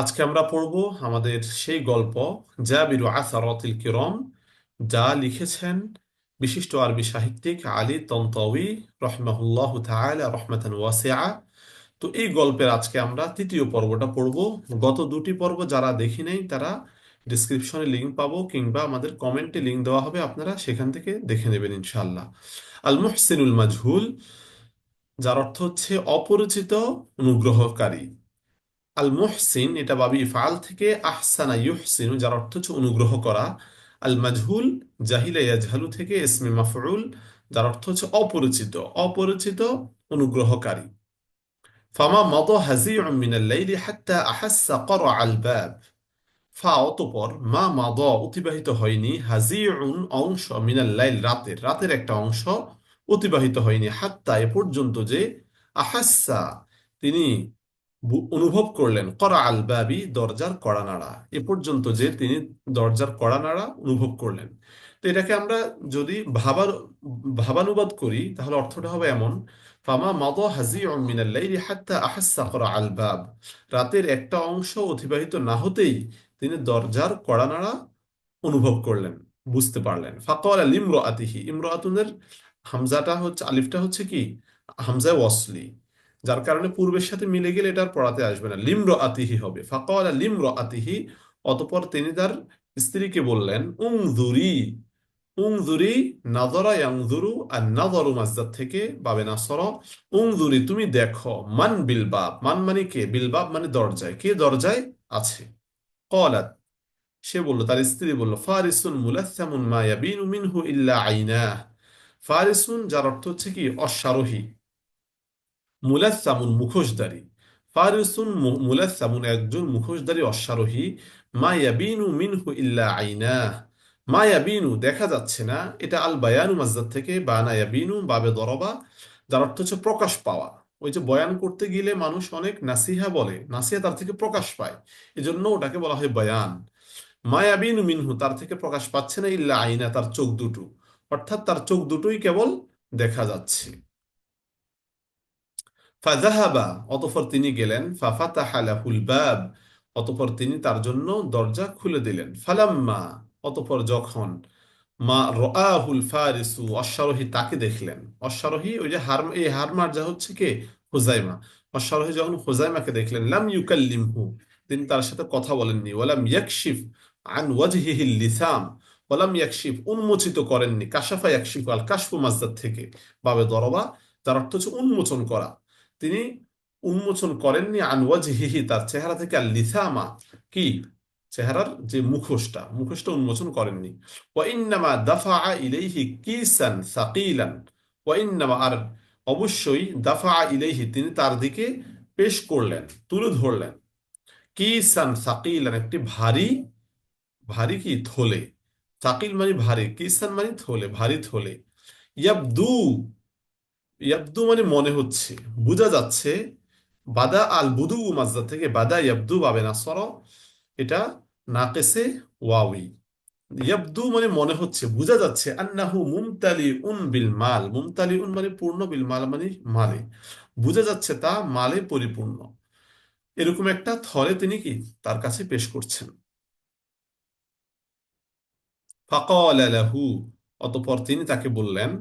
আজকে আমরা পড়ব আমাদের সেই গল্প কিরম, যা লিখেছেন বিশিষ্ট আরবি সাহিত্যিক আলী তন্তাউই রহমাহুল্লাহ তাআলা রহমাতান ওয়াসিআ। তো এই গল্পের আজকে আমরা তৃতীয় পর্বটা পড়ব। গত দুটি পর্ব যারা দেখি নাই, তারা ডিসক্রিপশনে লিংক পাবো কিংবা আমাদের কমেন্টে লিংক দেওয়া হবে, আপনারা সেখান থেকে দেখে নেবেন ইনশাআল্লাহ। আল মুহসিনুল মাজহুল যার অর্থ হচ্ছে অপরিচিত অনুগ্রহকারী। আল মুহসিন এটা বাবি ফাল থেকে আহসানা ইউহসিন, যার অর্থ হচ্ছে অনুগ্রহ করা। আল মাজহুল জাহিলা ইয়াজহালু থেকে ইসমে মাফউল, যার অর্থ হচ্ছে অপরিচিত অপরিচিত অনুগ্রহকারী। ফামা মদ হাজিউম মিনাল লাইলি হাত্তা আহাসসা করা আল ফা অতপর, মা মাদ অতিবাহিত হয়নি, হাজিউন অংশ মিনাল লাইল রাতের রাতের একটা অংশ। অতিবাহিত হয়নি। হাত্তা এ পর্যন্ত যে আহাসা তিনি অনুভব করলেন, করা আল বাবি দরজার কড়া নাড়া। এ পর্যন্ত যে তিনি দরজার কড়া নাড়া অনুভব করলেন। তো এটাকে আমরা যদি ভাবার, ভাবানুবাদ করি, তাহলে অর্থটা হবে এমন, ফামা মাদ হাজি মিনাল লাইলি হাত্তা আহাসা করা আল বাব। রাতের একটা অংশ অতিবাহিত না হতেই তিনি দরজার কড়া নাড়া অনুভব করলেন, বুঝতে পারলেন। ফাকাল লিমরাতিহি, ইমরাতুনের হামজাটা হচ্ছে, আলিফটা হচ্ছে কি? হামজা ওয়াসলি। যার কারণে পূর্বের সাথে মিলে গেলে এটা আর পড়াতে আসবে না। লিম্র আতিহি হবে। ফাঁকা লিম্র আতিহি অতপর তিনি তার স্ত্রীকে বললেন উংদুরি উংদুরি নাদরা ইয়াংদুরু আর নাদরু মাজদার থেকে বাবে না সর উং দুরি তুমি দেখো, মান বিলবাব। মান মানে কে? বিলবাব মানে দরজায়। কে দরজায়? আছে। কলাত। সে বলল, তার স্ত্রী বলল, ফারিসুন মুলাসামুন মায়াবিন মিনহু ইল্লা আইনা ফারিসুন, যার অর্থ হচ্ছে কি, অশ্বারোহী। মুলাসামুন মুখোশধারী। ফারিসুন মুলাসামুন একজন মুখোশধারী অশ্বারোহী। মা ইয়াবিনু মিনহু ইল্লা আইনাহ। মায়াবিনু দেখা যাচ্ছে না। এটা আল বায়ানু মাসদার থেকে বানা ইয়াবিনু বাবে দরবা, যার অর্থ হচ্ছে প্রকাশ পাওয়া। ওই যে বয়ান করতে গেলে মানুষ অনেক নাসিহা বলে। নাসিহা তার থেকে প্রকাশ পায়। এজন্য ওটাকে বলা হয় বয়ান। মায়াবিন মিনহু তার থেকে প্রকাশ পাচ্ছে না ইল্লা আইনা, তার চোখ দুটো। অর্থাৎ তার চোখ দুটোই কেবল দেখা যাচ্ছে। ফাজাহাবা অতঃপর তিনি গেলেন। ফাফাতাহা লাহুল বাব, অতঃপর তিনি তার জন্য দরজা খুলে দিলেন। ফালাম্মা, অতঃপর যখন মা ফারিসু অশ্বারোহী তাকে দেখলেন। অশ্বারোহী, ওই যে হার, এই হচ্ছে কে? হুজাইমা অশ্বারোহী যখন হুজাইমাকে দেখলেন, লাম ইউকাল্লিমহু, তিনি তার সাথে কথা বলেননি। ওয়ালাম ইয়াকশিফ আন ওয়াজহিহি লিসাম ওয়ালাম ইয়াকশিফ, উন্মোচিত করেননি। কাশাফা ইয়াকশিফ আল কাশফু মাসদার থেকে। বাবে দরবা তার অর্থ হচ্ছে উন্মোচন করা। তিনি উন্মোচন করেননি আন ওয়াজহিহি, তার চেহারা থেকে আল লিসামা। কি? চেহারার যে মুখোশটা মুখোশটা উন্মোচন করেননি। ওয়াইন্নামা দাফা ইলাইহি কিসান সাকিলান। ওয়াইন্নামা আর অবশ্যই দাফা ইলাইহি, তিনি তার দিকে পেশ করলেন, তুলে ধরলেন। কিসান সাকিলান, একটি ভারী ভারী কি? থলে। সাকিল মানে ভারী, কিসান মানে থলে, ভারী থলে। ইয়াবদু ইয়াবদু মানে মনে হচ্ছে। বোঝা যাচ্ছে, বাদা আল বুদু মাজদা থেকে বাদা ইয়াবদু বাবে নাসর এটা নাকেসে ওয়াউই ইয়াবদু মানে মনে হচ্ছে, বোঝা যাচ্ছে, আন্নাহু মুমতালি উন বিল মাল। মুমতালি উন মানে পূর্ণ, বিল মাল মানে মালে। বোঝা যাচ্ছে তা মালে পরিপূর্ণ। এরকম একটা থলে তিনি কি? তার কাছে পেশ করছেন। ফাকাল লাহু অতঃপর তিনি তাকে বললেন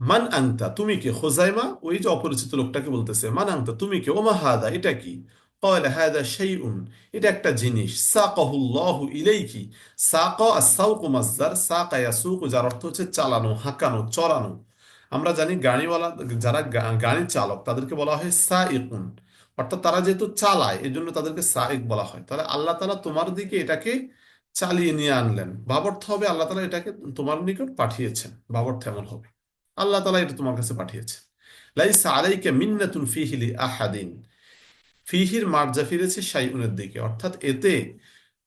মান আংতা তুমি কে খোজাইমা ওই যে অপরিচিত লোকটাকে বলতেছে মান আংতা তুমি কে ওমা হাদা এটা কি قال هذا شيء এটা একটা জিনিস সাকাহু আল্লাহু ইলাইকি সাকা আস-সাউকু মাসদার সাকা ইয়াসুকু যার অর্থ হচ্ছে চালানো হাঁকানো চড়ানো আমরা জানি গাড়িওয়ালা যারা গা- গাড়ি চালক তাদেরকে বলা হয় সাইকুন অর্থাৎ তারা যেহেতু চালায় এজন্য তাদেরকে সাইক বলা হয় তাহলে আল্লাহ তাআলা তোমার দিকে এটাকে চালিয়ে নিয়ে আনলেন। বাবর্থ হবে, আল্লাহ তালা এটাকে তোমার নিকট পাঠিয়েছেন। ভাবার্থ এমন হবে। আল্লাহ তালা এটা তোমার কাছে পাঠিয়েছেন। লাইসা আলাইকা মিন্নাতুন ফিহি লি আহাদিন। ফিহির মার্জা ফিরেছে শাইউনের দিকে। অর্থাৎ এতে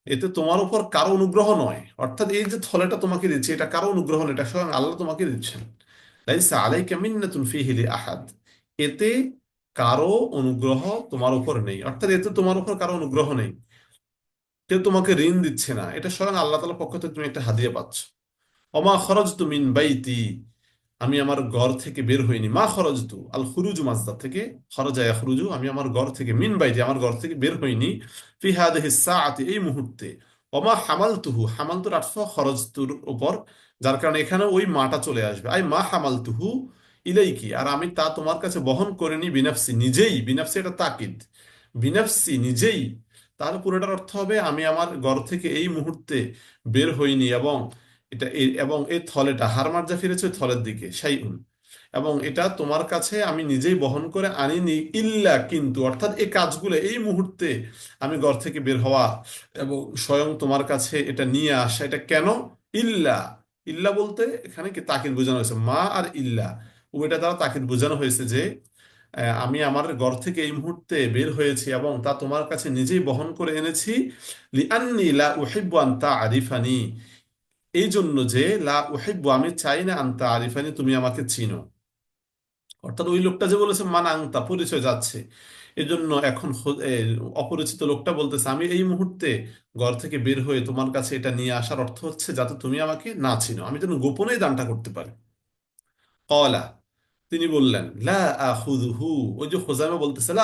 এতে তোমার উপর কারও অনুগ্রহ নয়। অর্থাৎ এই যে থলেটা তোমাকে দিচ্ছে, এটা কারও অনুগ্রহ নয়, এটা স্বয়ং আল্লাহ তোমাকে দিচ্ছেন। লাইসা আলাইকা মিন্নাতুন ফিহি লি আহাদ। এতে কারও অনুগ্রহ তোমার উপর নেই। অর্থাৎ এতে তোমার উপর কারও অনুগ্রহ নেই। কেউ তোমাকে ঋণ দিচ্ছে না, এটা স্বয়ং আল্লাহ তাআলার পক্ষ থেকে তুমি একটা হাদিয়া পাচ্ছ। অমা খরজতু মিন বাইতি, আমি আমার ঘর থেকে বের হইনি। মা খরজতু আল খুরুজু মাজদার থেকে, খরজা ইয়াখরুজু, আমি আমার ঘর থেকে, মিন বাইরে আমার ঘর থেকে বের হইনি। ফি হাদিহি সাআতি, এই মুহূর্তে। ওমা হামালতুহু, হামালতুর আটফা খরজতুর ওপর যার কারণে এখানে ওই মাটা চলে আসবে। আই মা হামাল হামালতুহু ইলাইকি, আর আমি তা তোমার কাছে বহন করিনি বিনাফসি, নিজেই, বিনাফসি এটা তাকিদ। বিনাফসি নিজেই তাহলে পুরোটার অর্থ হবে, আমি আমার ঘর থেকে এই মুহূর্তে বের হইনি এবং এটা এবং এই থলেটা হারমার্জা ফিরেছে ওই থলের দিকে, শাইউন। এবং এটা তোমার কাছে আমি নিজেই বহন করে আনিনি ইল্লা কিন্তু, অর্থাৎ এই কাজগুলো এই মুহূর্তে আমি ঘর থেকে বের হওয়া এবং স্বয়ং তোমার কাছে এটা নিয়ে আসা, এটা কেন? ইল্লা। ইল্লা বলতে এখানে কি তাকিদ বোঝানো হয়েছে? মা আর ইল্লা। উভয়টা দ্বারা তাকিদ বোঝানো হয়েছে যে আমি আমার ঘর থেকে এই মুহূর্তে বের হয়েছি এবং তা তোমার কাছে নিজেই বহন করে এনেছি। লিআন্নি লা এই জন্য যে, লা উহিব্বু, আমি চাই না আন তা'রিফানি তুমি আমাকে চিনো। অর্থাৎ ওই লোকটা যে বলেছে, মান আংতা পরিচয় যাচ্ছে। এজন্য এখন অপরিচিত লোকটা বলতেছে, আমি এই মুহূর্তে ঘর থেকে বের হয়ে তোমার কাছে এটা নিয়ে আসার অর্থ হচ্ছে যাতে তুমি আমাকে না চিনো। আমি যেন গোপনেই দানটা করতে পারি। কলা তিনি বললেন, লা ওই যে খোজামা বলতেছে, লা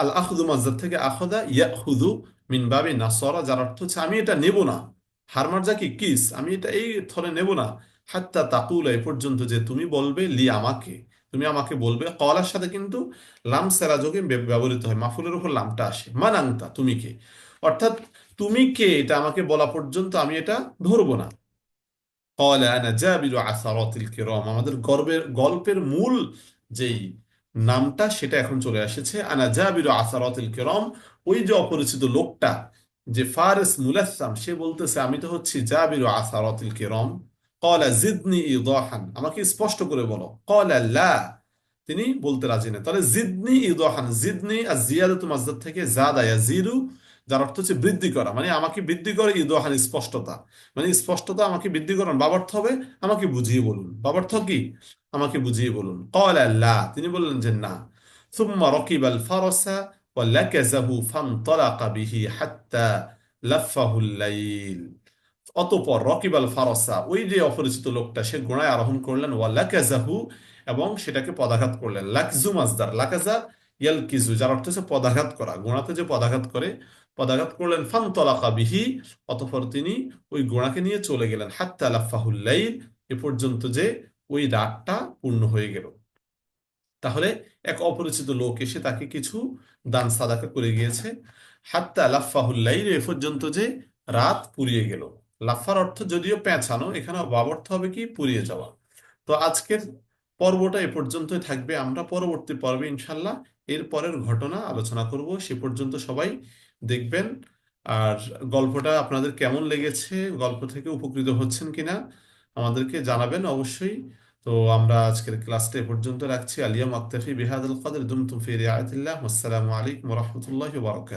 আল আখুদু মাসদার থেকে আখদা ইয়াখুদু মিন বাবে নাসরা, যার অর্থ হচ্ছে, আমি এটা নেব না। হারমার্জা কি? কিস? আমি এটা এই থলে নেব না। হাত্তা তাকুলা, এ পর্যন্ত যে তুমি বলবে, লি আমাকে। তুমি আমাকে বলবে। কলার সাথে কিন্তু লাম সেরা যোগে ব্যবহৃত হয়। মাফুলের উপর লামটা আসে। মানাংতা, তুমি কে? অর্থাৎ, তুমি কে? এটা আমাকে বলা পর্যন্ত আমি এটা ধরবো না। আমাদের গর্বের, গল্পের মূল যেই নামটা সেটা এখন চলে আনা আসারতিল কিরম ওই যে অপরিচিত লোকটা, যে ফারেস মুলাসাম সে বলতেছে, আমি তো হচ্ছি জাবির আসারতিল কিরম কলা জিদনি ইদাহান। আমাকে স্পষ্ট করে বলো। কলা লা। তিনি বলতে রাজি না তাহলে, জিদনি ইদাহান। জিদনি আর জিয়াদু তোমার থেকে জাদা ইয়াজিরু যার অর্থ হচ্ছে বৃদ্ধি করা। মানে আমাকে বৃদ্ধি করে ইদোহান স্পষ্টতা। মানে স্পষ্টতা আমাকে বৃদ্ধি করেন। বাবার্থ হবে আমাকে বুঝিয়ে বলুন। বাবার্থ কি? আমাকে বুঝিয়ে বলুন। কল আল্লাহ তিনি বললেন যে না। সুম্মা রকিব আল ফারসা ওয়ালাকাজাহু ফানতালাকা বিহি হাত্তা লাফাহুল লাইল অতঃপর রকিব আল ফারসা, ওই যে অপরিচিত লোকটা, সে ঘোড়ায় আরোহণ করলেন। ওয়ালাকাজাহু এবং সেটাকে পদাঘাত করলেন। লাকজু মাজদার। লাকাজা ইয়ালকিজু যার অর্থ হচ্ছে পদাঘাত করা ঘোড়াতে যে পদাঘাত করে, পদাঘাত করলেন ফান্তলাকা বিহি, অতঃপর তিনি ওই ঘোড়াকে নিয়ে চলে গেলেন। হাত্তা লাফাহুল এ পর্যন্ত যে ওই রাতটা পূর্ণ হয়ে গেল। তাহলে এক অপরিচিত লোক এসে তাকে কিছু দান সাদাকা করে গিয়েছে। হাত্তা লাফাহুল লাইল, এ পর্যন্ত যে রাত পুড়িয়ে গেল। লাফার অর্থ যদিও পেঁচানো, এখানে বাব অর্থ হবে কি? পুড়িয়ে যাওয়া। তো আজকের পর্বটা এ পর্যন্তই থাকবে। আমরা পরবর্তী পর্বে ইনশাল্লাহ এর পরের ঘটনা আলোচনা করব। সে পর্যন্ত সবাই দেখবেন। আর গল্পটা আপনাদের কেমন লেগেছে, গল্প থেকে উপকৃত হচ্ছেন কিনা আমাদেরকে জানাবেন অবশ্যই। তো আমরা আজকের ক্লাসটা এ পর্যন্ত রাখছি। আলিয়া মাক্তাফি বিহাদুল কদর দুমতুম ফি রিআয়াতিল্লাহ আসসালামু আলাইকুম রাহমাতুল্লাহি ওয়া বারাকাতুহু।